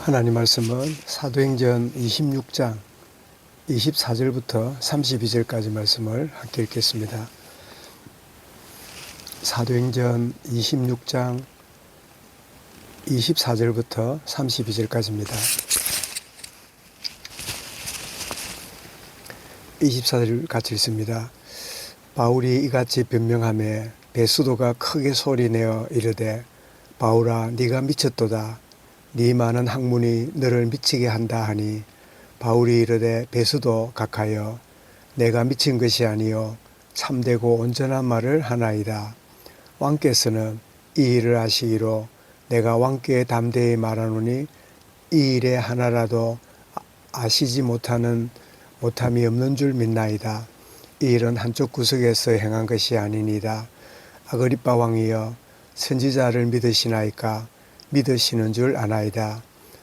하나님 말씀은 사도행전 26장 24절부터 32절까지 말씀을 함께 읽겠습니다. 사도행전 26장 24절부터 32절까지입니다. 24절 같이 읽습니다. 바울이 이같이 변명함에 베수도가 크게 소리내어 이르되 바울아 네가 미쳤도다 네 많은 학문이 너를 미치게 한다 하니 바울이 이르되 베수도 각하여 내가 미친 것이 아니요 참되고 온전한 말을 하나이다 왕께서는 이 일을 아시기로 내가 왕께 담대히 말하노니 이 일에 하나라도 아- 아시지 못하는 못함이 없는 줄 믿나이다. 이 일은 한쪽 구석에서 행한 것이 아니니다. 아그리빠 왕이여 선지자를 믿으시나이까 믿으시는 줄 아나이다.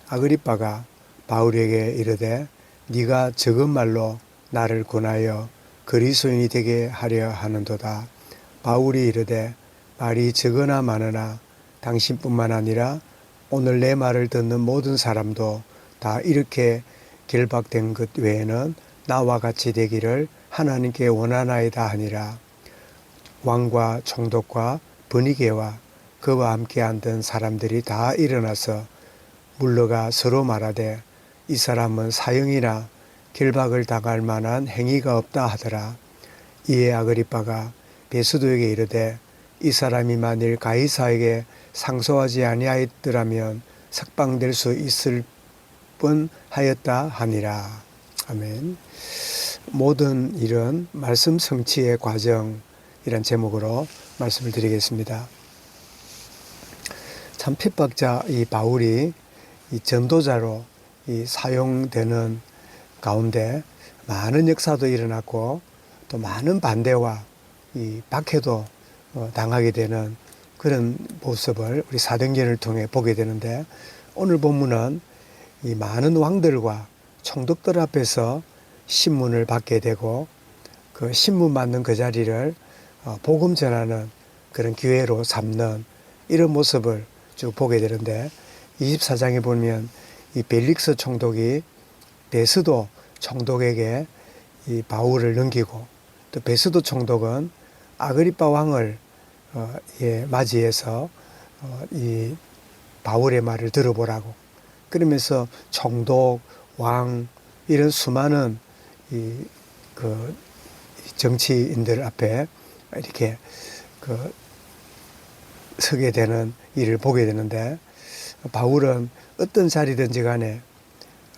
아그리빠가 바울에게 이르되 네가 적은 말로 나를 권하여 그리스도인이 되게 하려 하는도다. 바울이 이르되 말이 적으나 많으나 당신뿐만 아니라 오늘 내 말을 듣는 모든 사람도 다 이렇게 결박된 것 외에는 나와 같이 되기를 하나님께 원하나이다 하니라. 왕과 총독과 분위계와 그와 함께 앉은 사람들이 다 일어나서 물러가 서로 말하되 이 사람은 사형이나 결박을 당할 만한 행위가 없다 하더라. 이에 아그리빠가 베수도에게 이르되 이 사람이 만일 가이사에게 상소하지 아니하였더라면 석방될 수 있을 뻔 하였다 하니라. 아멘. 모든 일은 말씀 성취의 과정 이란 제목으로 말씀을 드리겠습니다. 참 핍박자 이 바울이 이 전도자로 이 사용되는 가운데 많은 역사도 일어났고 또 많은 반대와 이 박해도 어, 당하게 되는 그런 모습을 우리 사도행전을 통해 보게 되는데 오늘 본문은 이 많은 왕들과 총독들 앞에서 신문을 받게 되고 그 신문 받는 그 자리를 어, 복음 전하는 그런 기회로 삼는 이런 모습을 쭉 보게 되는데 24장에 보면 이 벨릭스 총독이 베스도 총독에게 이 바울을 넘기고 또 베스도 총독은 아그리파 왕을 어, 예, 맞이해서 어, 이 바울의 말을 들어보라고. 그러면서 총독 왕 이런 수많은 이 그 정치인들 앞에 이렇게 그 서게 되는 일을 보게 되는데 바울은 어떤 자리든지 간에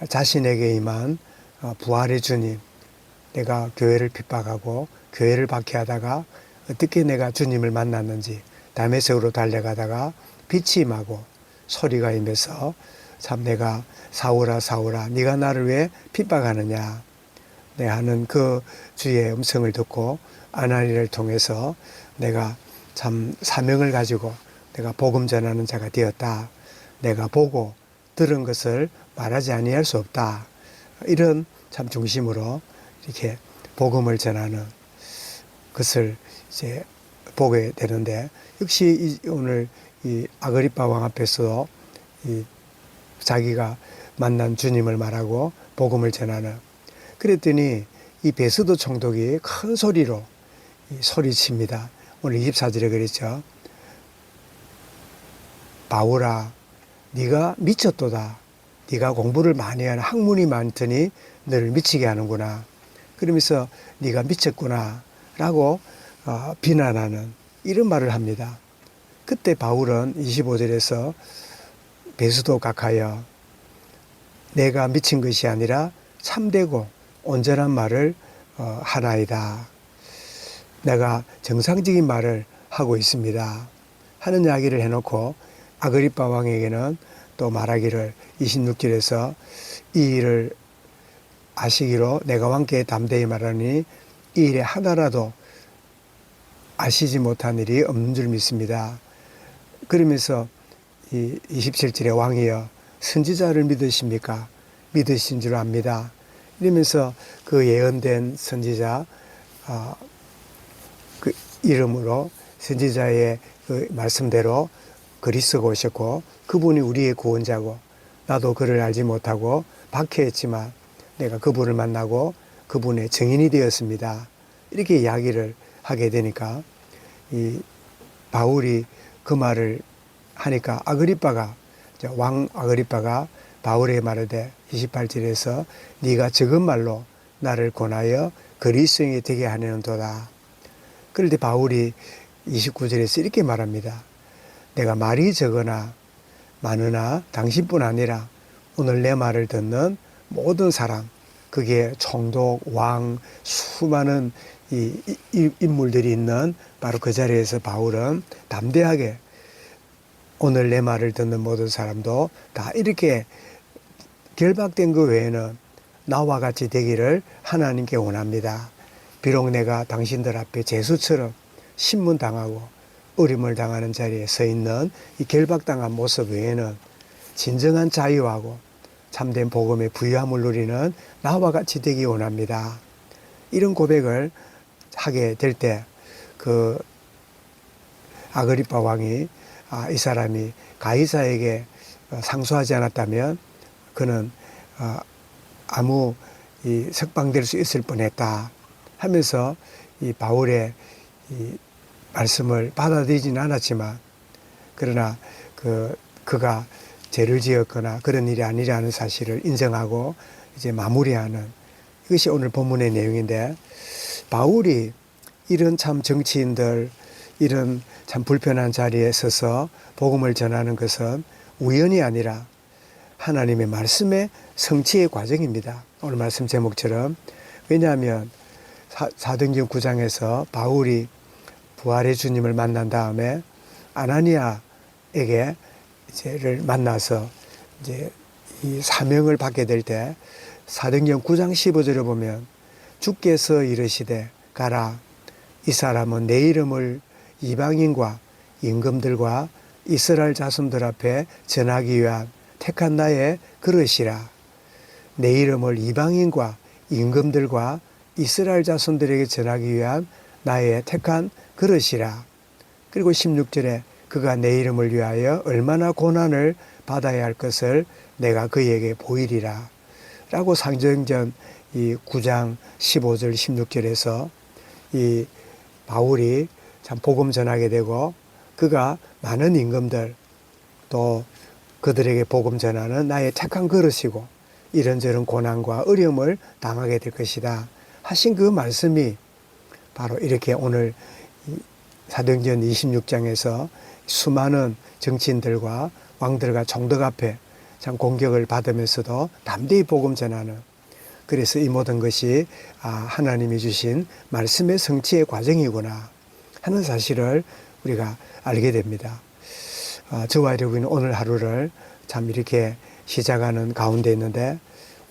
자신에게 임한 어, 부활의 주님 내가 교회를 핍박하고 교회를 박해하다가 어떻게 내가 주님을 만났는지 담에색으로 달려가다가 빛이 임하고 소리가 임해서 참 내가 사오라 사오라 네가 나를 왜 핍박하느냐. 내 하는 그 주의 음성을 듣고 아나니를 통해서 내가 참 사명을 가지고 내가 복음 전하는 자가 되었다. 내가 보고 들은 것을 말하지 아니할 수 없다. 이런 참 중심으로 이렇게 복음을 전하는 것을 이제 보게 되는데 역시 이 오늘 이 아그리파 왕 앞에서 이 자기가 만난 주님을 말하고 복음을 전하는 그랬더니 이 베스도 총독이 큰 소리로 이 소리칩니다. 오늘 24절에 그랬죠. 바울아, 네가 미쳤도다. 네가 공부를 많이 하는 학문이 많더니 너를 미치게 하는구나. 그러면서 네가 미쳤구나라고 어, 비난하는 이런 말을 합니다. 그때 바울은 25절에서 베스도 각하여 내가 미친 것이 아니라 참되고 온전한 말을 어, 하나이다. 내가 정상적인 말을 하고 있습니다. 하는 이야기를 해놓고 아그리파 왕에게는 또 말하기를 26절에서 이 일을 아시기로 내가 왕께 담대히 말하니 이 일에 하나라도 아시지 못한 일이 없는 줄 믿습니다. 그러면서 이 27절에 왕이여 선지자를 믿으십니까? 믿으신 줄 압니다. 이러면서 그 예언된 선지자 어, 그 이름으로 선지자의 그 말씀대로 그리스가 오셨고 그분이 우리의 구원자고 나도 그를 알지 못하고 박해했지만 내가 그분을 만나고 그분의 증인이 되었습니다. 이렇게 이야기를 하게 되니까 이 바울이 그 말을 하니까 아그리빠가 왕 아그리빠가 바울에게 말하되 28절에서 네가 적은 말로 나를 권하여 그리스도인이 되게 하려는 도다. 때 바울이 29절에서 이렇게 말합니다. 내가 말이 적으나 많으나 당신뿐 아니라 오늘 내 말을 듣는 모든 사람, 그게 총독, 왕, 수많은 이, 이- 인물들이 있는 바로 그 자리에서 바울은 담대하게 오늘 내 말을 듣는 모든 사람도 다 이렇게 결박된 그 외에는 나와 같이 되기를 하나님께 원합니다. 비록 내가 당신들 앞에 제수처럼 신문당하고 어림을 당하는 자리에 서 있는 이 결박당한 모습 외에는 진정한 자유하고 참된 복음의 부유함을 누리는 나와 같이 되기 원합니다. 이런 고백을 하게 될 때 그 아그리파 왕이 아, 이 사람이 가이사에게 어, 상소하지 않았다면 그는 어, 아무 이 석방될 수 있을 뻔했다 하면서 이 바울의 이 말씀을 받아들이지는 않았지만 그러나 그 그가 죄를 지었거나 그런 일이 아니라는 사실을 인정하고 이제 마무리하는 이것이 오늘 본문의 내용인데 바울이 이런 참 정치인들 이런 참 불편한 자리에 서서 복음을 전하는 것은 우연이 아니라 하나님의 말씀의 성취의 과정입니다. 오늘 말씀 제목처럼 왜냐하면 사- 사도행전 9장에서 바울이 부활의 주님을 만난 다음에 아나니아에게 이제를 만나서 이제 이 사명을 받게 될 때 사도행전 9장 15절을 보면 주께서 이르시되 가라 이 사람은 내 이름을 이방인과 임금들과 이스라엘 자손들 앞에 전하기 위한 택한 나의 그릇이라. 내 이름을 이방인과 임금들과 이스라엘 자손들에게 전하기 위한 나의 택한 그릇이라. 그리고 16절에 그가 내 이름을 위하여 얼마나 고난을 받아야 할 것을 내가 그에게 보이리라. 라고 상정전 이 9장 15절 16절에서 이 바울이 참 복음 전하게 되고 그가 많은 임금들 또 그들에게 복음 전하는 나의 착한 그릇이고 이런저런 고난과 어려움을 당하게 될 것이다 하신 그 말씀이 바로 이렇게 오늘 이 사도행전 26장에서 수많은 정치인들과 왕들과 총독 앞에 참 공격을 받으면서도 담대히 복음 전하는 그래서 이 모든 것이 아, 하나님이 주신 말씀의 성취의 과정이구나 하는 사실을 우리가 알게 됩니다. 아, 저와 여러분이 오늘 하루를 참 이렇게 시작하는 가운데 있는데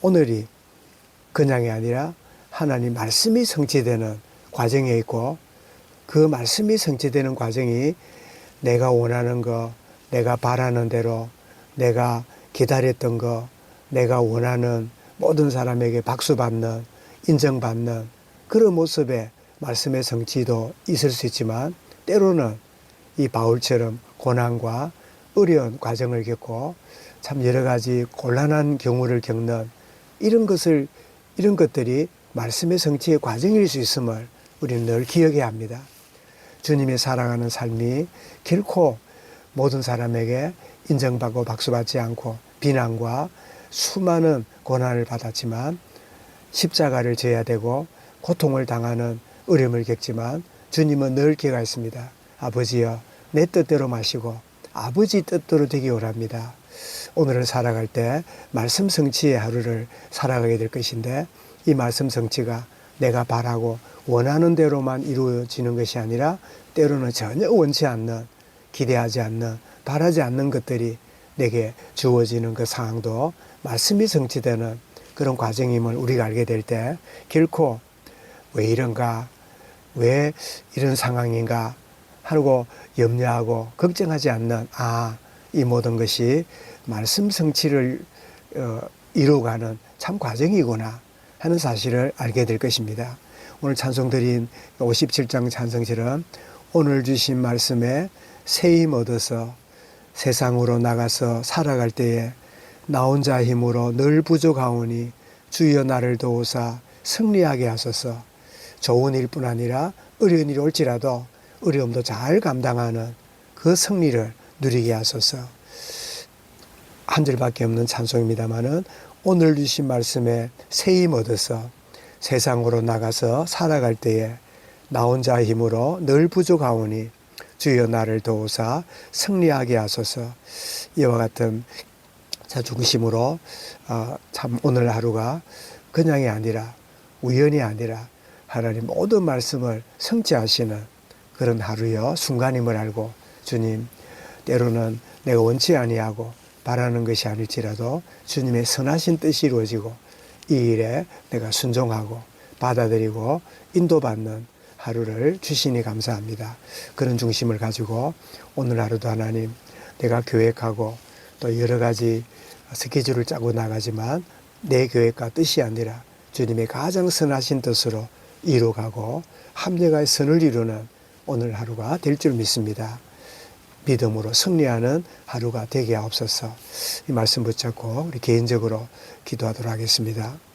오늘이 그냥이 아니라 하나님 말씀이 성취되는 과정에 있고 그 말씀이 성취되는 과정이 내가 원하는 거, 내가 바라는 대로, 내가 기다렸던 거, 내가 원하는 모든 사람에게 박수 받는, 인정받는 그런 모습의 말씀의 성취도 있을 수 있지만 때로는 이 바울처럼 고난과 어려운 과정을 겪고 참 여러 가지 곤란한 경우를 겪는 이런 것을 이런 것들이 말씀의 성취의 과정일 수 있음을 우리는 늘 기억해야 합니다. 주님이 사랑하는 삶이 결코 모든 사람에게 인정받고 박수받지 않고 비난과 수많은 고난을 받았지만 십자가를 져야 되고 고통을 당하는 어려움을 겪지만 주님은 늘 기가했습니다. 아버지여 내 뜻대로 마시고 아버지 뜻대로 되기 원합니다. 오늘을 살아갈 때 말씀 성취의 하루를 살아가게 될 것인데 이 말씀 성취가 내가 바라고 원하는 대로만 이루어지는 것이 아니라 때로는 전혀 원치 않는 기대하지 않는 바라지 않는 것들이 내게 주어지는 그 상황도 말씀이 성취되는 그런 과정임을 우리가 알게 될 때 결코 왜 이런가 왜 이런 상황인가 하고 염려하고 걱정하지 않는 아 이 모든 것이 말씀 성취를 어, 이루어가는 참 과정이구나 하는 사실을 알게 될 것입니다. 오늘 찬송 드린 57장 찬성실은 오늘 주신 말씀에 새힘 얻어서 세상으로 나가서 살아갈 때에 나 혼자 힘으로 늘 부족하오니 주여 나를 도우사 승리하게 하소서. 좋은 일뿐 아니라 어려운 일이 올지라도 어려움도 잘 감당하는 그 승리를 누리게 하소서. 한 줄밖에 없는 찬송입니다마는 오늘 주신 말씀에 새힘 얻어서 세상으로 나가서 살아갈 때에 나 혼자 힘으로 늘 부족하오니 주여 나를 도우사 승리하게 하소서. 이와 같은 자 중심으로 어, 참 오늘 하루가 그냥이 아니라 우연이 아니라 하나님 모든 말씀을 성취하시는 그런 하루여 순간임을 알고 주님 때로는 내가 원치 아니하고 바라는 것이 아닐지라도 주님의 선하신 뜻이 이루어지고 이 일에 내가 순종하고 받아들이고 인도받는 하루를 주시니 감사합니다. 그런 중심을 가지고 오늘 하루도 하나님 내가 계획하고 또 여러 가지 스케줄을 짜고 나가지만 내 계획과 뜻이 아니라 주님의 가장 선하신 뜻으로 이루어가고 합력의 선을 이루는 오늘 하루가 될 줄 믿습니다. 믿음으로 승리하는 하루가 되게 하옵소서. 이 말씀 붙잡고 우리 개인적으로 기도하도록 하겠습니다.